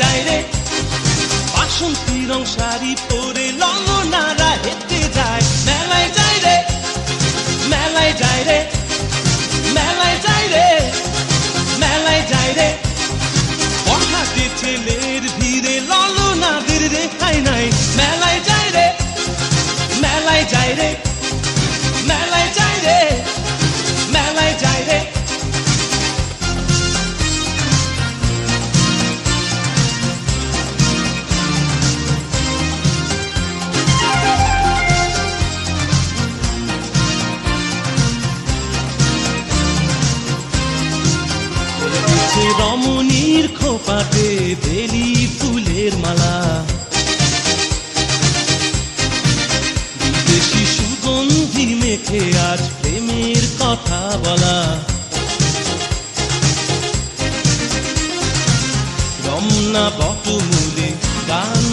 যায় রে। বাসন্তী রং শাড়ি পরে লঙ্গনারা হেঁটে যায়। মেলায় যায় রে, মেলায় যায় রে, মেলায় যায় রে, মেলায় যায় রে। পটাতে ছেলের খোপাতে বেলি ফুলের মালা। বিদেশি সুগন্ধি মেখে আজ প্রেমের কথা বলা। রমনা বটমূলে গান